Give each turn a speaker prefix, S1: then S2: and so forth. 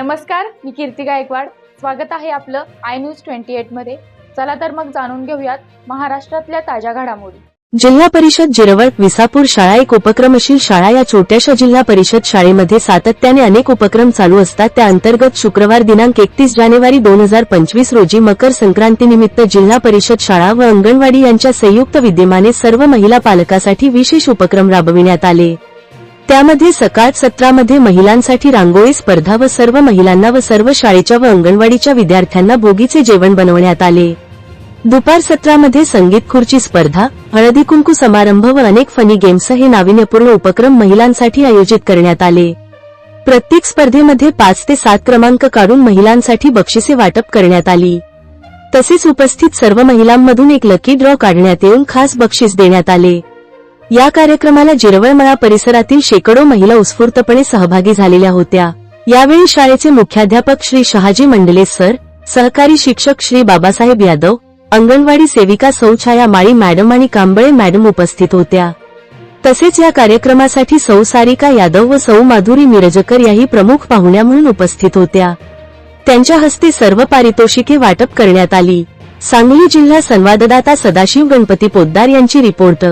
S1: नमस्कार मी कीर्ती गायकवाड. स्वागत आहे आपलं आय न्यूज ट्वेंटी एटमध्ये. चला तर मग जाणून घेऊयात महाराष्ट्रातल्या ताज्या घडामोडी.
S2: जिल्हा परिषद जिरवळ विसापूर शाळा एक उपक्रमशील शाळा या छोट्याशा जिल्हा परिषद शाळेमध्ये सातत्याने अनेक उपक्रम चालू असतात. त्या अंतर्गत शुक्रवार दिनांक एकतीस जानेवारी दोन हजार पंचवीस रोजी मकर संक्रांतीनिमित्त जिल्हा परिषद शाळा व अंगणवाडी यांच्या संयुक्त विद्यमाने सर्व महिला पालकासाठी विशेष उपक्रम राबविण्यात आले. त्यामध्ये सकाळ सत्रामध्ये महिलांसाठी रांगोळी स्पर्धा व सर्व महिलांना व सर्व शाळेच्या व अंगणवाडीच्या विद्यार्थ्यांना भोगीचे जेवण बनवण्यात आले. दुपार सत्रामध्ये संगीत खुर्ची स्पर्धा हळदी कुंकू समारंभ व अनेक फनी गेम्स हे नाविन्यपूर्ण उपक्रम महिलांसाठी आयोजित करण्यात आले. प्रत्येक स्पर्धेमध्ये पाच ते सात क्रमांक काढून महिलांसाठी बक्षिसे वाटप करण्यात आली. तसेच उपस्थित सर्व महिलांमधून एक लकी ड्रॉ काढण्यात येऊन खास बक्षीस देण्यात आले. या कार्यक्रमाला जिरवळमळा परिसरातील शेकडो महिला उत्स्फूर्तपणे सहभागी झालेल्या होत्या. यावेळी शाळेचे मुख्याध्यापक श्री शहाजी मंडले सर सहकारी शिक्षक श्री बाबासाहेब यादव अंगणवाडी सेविका सौ छाया माळी मॅडम आणि कांबळे मॅडम उपस्थित होत्या. तसेच या कार्यक्रमासाठी सौ सारिका यादव व सौ माधुरी मिरजकर याही प्रमुख पाहुण्या म्हणून उपस्थित होत्या. त्यांच्या हस्ते सर्व पारितोषिके वाटप करण्यात आली. सांगली जिल्हा संवाददाता सदाशिव गणपती पोद्दार यांची रिपोर्ट.